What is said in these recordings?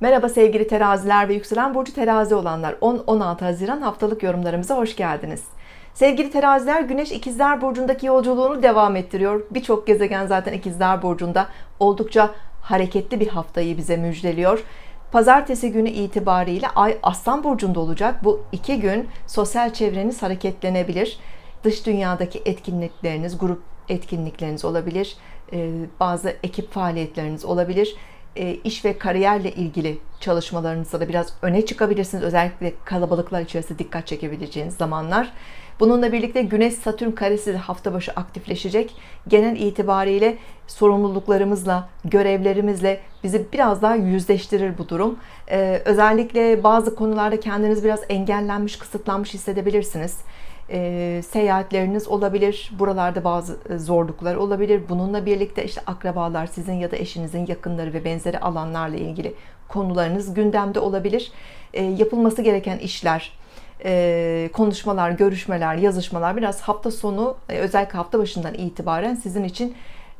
Merhaba sevgili teraziler ve yükselen burcu terazi olanlar. 10-16 Haziran haftalık yorumlarımıza hoş geldiniz. Sevgili teraziler Güneş ikizler burcundaki yolculuğunu devam ettiriyor. Birçok gezegen zaten ikizler burcunda oldukça hareketli bir haftayı bize müjdeliyor. Pazartesi günü itibariyle Ay Aslan Burcu'nda olacak. Bu iki gün sosyal çevreniz hareketlenebilir. Dış dünyadaki etkinlikleriniz, grup etkinlikleriniz olabilir. Ee, Bazı ekip faaliyetleriniz olabilir. Ee, iş ve kariyerle ilgili çalışmalarınızda da biraz öne çıkabilirsiniz. Özellikle kalabalıklar içerisinde dikkat çekebileceğiniz zamanlar. Bununla birlikte Güneş Satürn karesi de hafta başı aktifleşecek. Genel itibariyle sorumluluklarımızla, görevlerimizle bizi biraz daha yüzleştirir bu durum. Ee, özellikle bazı konularda kendiniz biraz engellenmiş, kısıtlanmış hissedebilirsiniz. Ee, seyahatleriniz olabilir. Buralarda bazı e, zorluklar olabilir. Bununla birlikte işte akrabalar, sizin ya da eşinizin yakınları ve benzeri alanlarla ilgili konularınız gündemde olabilir. Ee, yapılması gereken işler, e, konuşmalar, görüşmeler, yazışmalar biraz hafta sonu e, özellikle hafta başından itibaren sizin için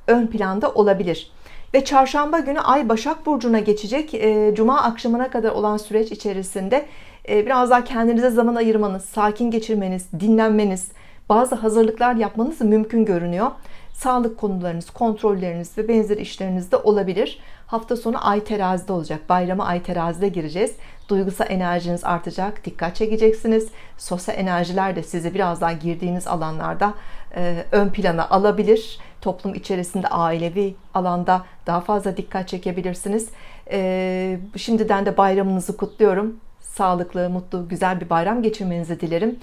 ön planda olabilir. Ve çarşamba günü Ay Başak Burcu'na geçecek. E, Cuma akşamına kadar olan süreç içerisinde e, biraz daha kendinize zaman ayırmanız, sakin geçirmeniz, dinlenmeniz, bazı hazırlıklar yapmanız mümkün görünüyor. Sağlık konularınız, kontrolleriniz ve benzeri işleriniz de olabilir. Hafta sonu ay terazide olacak. Bayrama ay terazide gireceğiz. Duygusal enerjiniz artacak. Dikkat çekeceksiniz. Sosyal enerjiler de sizi biraz daha girdiğiniz alanlarda e, ön plana alabilir. Toplum içerisinde ailevi alanda daha fazla dikkat çekebilirsiniz. E, şimdiden de bayramınızı kutluyorum. Sağlıklı, mutlu, güzel bir bayram geçirmenizi dilerim.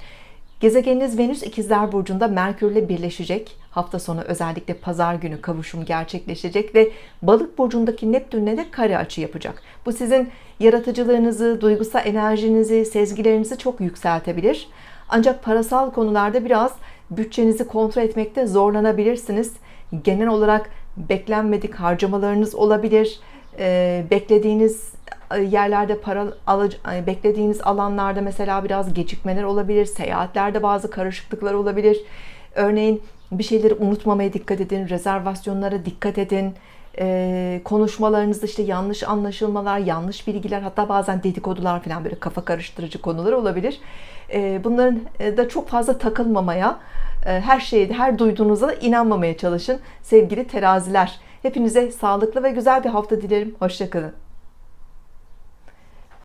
Gezegeniniz Venüs İkizler Burcu'nda Merkür'le birleşecek. Hafta sonu özellikle pazar günü kavuşum gerçekleşecek ve Balık Burcu'ndaki Neptün'le de kare açı yapacak. Bu sizin yaratıcılığınızı, duygusal enerjinizi, sezgilerinizi çok yükseltebilir. Ancak parasal konularda biraz bütçenizi kontrol etmekte zorlanabilirsiniz. Genel olarak beklenmedik harcamalarınız olabilir. Ee, beklediğiniz yerlerde para beklediğiniz alanlarda mesela biraz gecikmeler olabilir. Seyahatlerde bazı karışıklıklar olabilir. Örneğin bir şeyleri unutmamaya dikkat edin. Rezervasyonlara dikkat edin. Ee, konuşmalarınızda işte yanlış anlaşılmalar, yanlış bilgiler hatta bazen dedikodular falan böyle kafa karıştırıcı konular olabilir. Ee, bunların da çok fazla takılmamaya, her şeye, her duyduğunuza da inanmamaya çalışın sevgili teraziler. Hepinize sağlıklı ve güzel bir hafta dilerim. Hoşçakalın.